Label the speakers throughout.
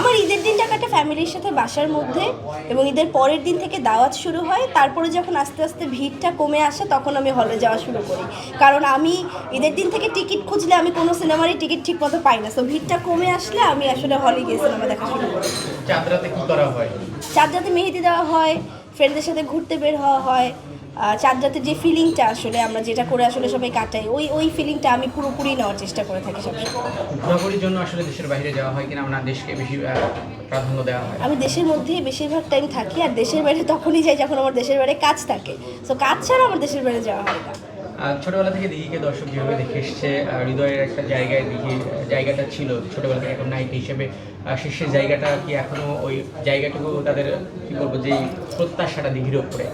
Speaker 1: আমার ঈদের দিনটা কাটে ফ্যামিলির সাথে বাসার মধ্যে এবং ঈদের পরের দিন থেকে দাওয়াত শুরু হয়। তারপরে যখন আস্তে আস্তে ভিড়টা কমে আসে তখন আমি হলে যাওয়া শুরু করি। কারণ আমি ঈদের দিন থেকে টিকিট খুঁজলে আমি কোনো সিনেমারই টিকিট ঠিক মতো পাই না। তো ভিড়টা কমে আসলে আমি আসলে হলে গিয়ে সিনেমা দেখা শুরু করি।
Speaker 2: চাঁদ রাতে কি করা হয়?
Speaker 1: চাঁদ রাতে মেহেদি দেওয়া হয়। ফ্রেন্ডদের সাথে ঘুরতে বের হওয়া হয়। চাঁদ রাতের যে ফিলিংটা আসলে আমরা যেটা করে আসলে সবাই কাটাই ওই ওই ফিলিংটা আমি পুরোপুরি নেওয়ার চেষ্টা করে থাকি সবাই
Speaker 2: ঘোরাঘুরির জন্য আসলে দেশের বাইরে যাওয়া হয় কিনা? আমরা দেশকে বেশি প্রাধান্য দেওয়া হয়?
Speaker 1: আমি দেশের মধ্যেই বেশিরভাগ টাইম থাকি আর দেশের বাইরে তখনই যাই যখন আমার দেশের বাইরে কাজ থাকে। সো কাজ ছাড়া আমার দেশের বাইরে যাওয়া হয় না।
Speaker 2: ছোটবেলা থেকে দিঘিকে দর্শক যেভাবে দেখে এসছে হৃদয়ের একটা জায়গায় দিঘি জায়গাটা ছিল ছোটবেলা থেকে একটা নায়িকা হিসেবে শীর্ষের জায়গাটা কি এখনও ওই জায়গাটুকু তাদের, কি বলব যে প্রত্যাশাটা দিঘির ওপরে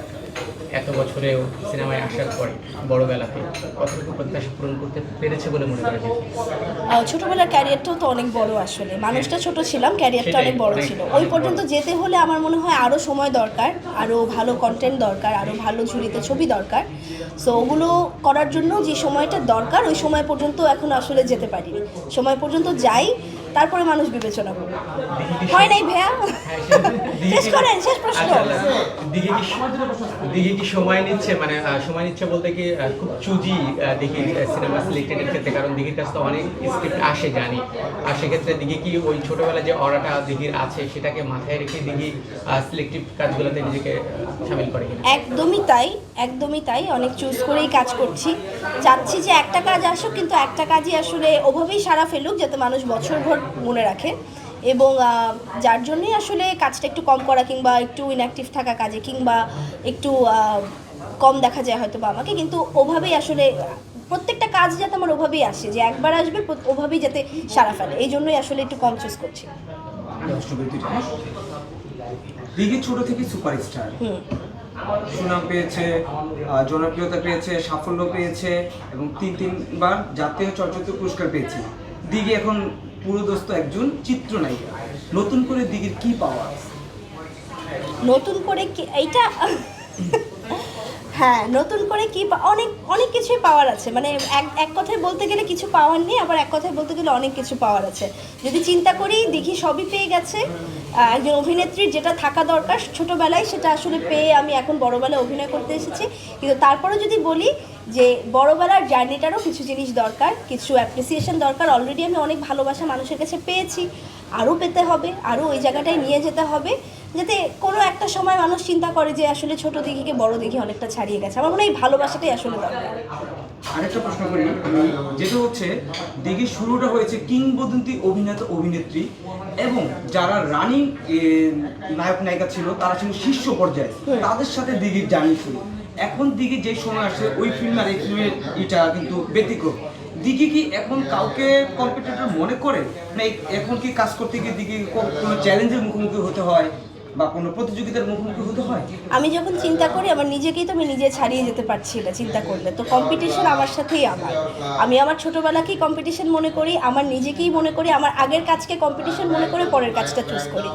Speaker 2: এত বছরেও সিনেমায় আসার পরে বড়বেলাতে কতটুকু প্রত্যাশা পূরণ করতে পেরেছে বলে মনে করে দিঘি?
Speaker 1: আহ, ছোটবেলার ক্যারিয়ারটাও তো অনেক বড় আসলে। মানুষটা ছোট ছিলাম ক্যারিয়ারটা অনেক বড় ছিল। ওই পর্যন্ত যেতে হলে আমার মনে হয় আরও সময় দরকার আরও ভালো কন্টেন্ট দরকার আরও ভালো ঝুড়িতে ছবি দরকার। সো ওগুলো করার জন্য যে সময়টা দরকার ওই সময় পর্যন্ত এখন আসলে যেতে পারিনি। সময় পর্যন্ত যাই তারপরে মানুষ বিবেচনা করবে। হয় নাই ভাইয়া? শেষ করেন শেষ প্রশ্ন।
Speaker 2: আচ্ছা, দিঘি কি সময় নিচ্ছে? মানে সময় নিচ্ছে বলতে কি খুব চুজি দিঘি সিনেমা সিলেক্টেডের ক্ষেত্রে কারণ দিঘির কাছে তো অনেক স্ক্রিপ্ট আসে জানি। আর সেক্ষেত্রে দিঘি কি ওই ছোটবেলা যে অরাটা দিঘির আছে সেটাকে মাথায় রেখে দিঘি সিলেক্টিভ কাজগুলোতে নিজেকে সামিল করে
Speaker 1: একদমই তাই একদমই তাই। অনেক চুজ করেই কাজ করছি। চাচ্ছি যে একটা কাজ আসুক কিন্তু একটা কাজই আসলে ওভাবেই সারা ফেলুক যাতে মানুষ বছরভর মনে রাখে। এবং যার জন্যই আসলে কাজটা একটু কম করা কিংবা একটু ইনঅ্যাক্টিভ থাকা কাজে কিংবা একটু কম দেখা যায় হয়তো বা আমাকে। কিন্তু ওভাবেই আসলে প্রত্যেকটা কাজ যাতে আমার ওভাবেই আসে যে একবার আসবে ওভাবেই যাতে সারা ফেলে। এই জন্যই আসলে একটু কম চুজ করছি।
Speaker 3: দিঘি ছোট থেকে সুপারস্টার
Speaker 1: হুম।
Speaker 3: সুনাম পেয়েছে জনপ্রিয়তা পেয়েছে সাফল্য পেয়েছে এবং তিন তিনবার জাতীয় চলচ্চিত্র পুরস্কার পেয়েছে। দিঘি এখন পুরোদস্ত একজন চিত্রনায়িকা। নতুন করে দিঘির কি পাওয়া?
Speaker 1: নতুন করে কি এইটা হ্যাঁ নতুন করে কি অনেক অনেক কিছুই পাওয়ার আছে। মানে এক এক কথায় বলতে গেলে কিছু পাওয়ার নেই, আবার এক কথায় বলতে গেলে অনেক কিছু পাওয়ার আছে। যদি চিন্তা করি, দেখি সবই পেয়ে গেছে। একজন অভিনেত্রীর যেটা থাকা দরকার, ছোটোবেলায় সেটা আসলে পেয়ে আমি এখন বড়োবেলায় অভিনয় করতে এসেছি। কিন্তু তারপরে যদি বলি যে বড়োবেলার জার্নিটারও কিছু জিনিস দরকার, কিছু অ্যাপ্রিসিয়েশন দরকার। অলরেডি আমি অনেক ভালোবাসা মানুষের কাছে পেয়েছি। আরও পেতে হবে, আরও ওই জায়গাটায় নিয়ে যেতে হবে। যাতে কোনো একটা সময় মানুষ চিন্তা করে যে আসলে ছোট দিঘিকে বড় দিঘি অনেকটা ছাড়িয়ে গেছে। আমার মনে হয় ভালোবাসাটাই আসলে দরকার।
Speaker 3: আরেকটা প্রশ্ন করি যেটা হচ্ছে দিঘির শুরুটা হয়েছে কিংবদন্তি অভিনেতা অভিনেত্রী এবং যারা রানিং নায়ক নায়িকা ছিল তারা ছিল শীর্ষ পর্যায়ে। তাদের সাথে দিঘির জার্নি শুরু। এখন দিঘি যে সময় আসে ওই ফিল্ম আর এই ফিল্মের এটা কিন্তু ব্যতিক্রম। দিঘি কি এখন কাউকে কম্পিটিটর মনে করে? না এখন কি কাজ করতে গিয়ে দিঘি কো- কোনো চ্যালেঞ্জের মুখোমুখি হতে হয়? বা কোনো প্রতিযোগিতার মুখোমুখি হতে হয়?
Speaker 1: আমি যখন চিন্তা করি, আমার নিজেকেই তো আমি নিজে ছাড়িয়ে যেতে পারছি না, চিন্তা করলে। তো কম্পিটিশন আমার সাথেই আমার। আমি আমার ছোটবেলাকেই কম্পিটিশন মনে করি, আমার নিজেকেই মনে করি, আমার আগের কাজকে কম্পিটিশন মনে করে পরের কাজটা চুজ করি।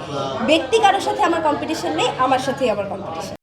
Speaker 1: ব্যক্তি কারোর সাথে আমার কম্পিটিশন নেই, আমার সাথেই আমার কম্পিটিশন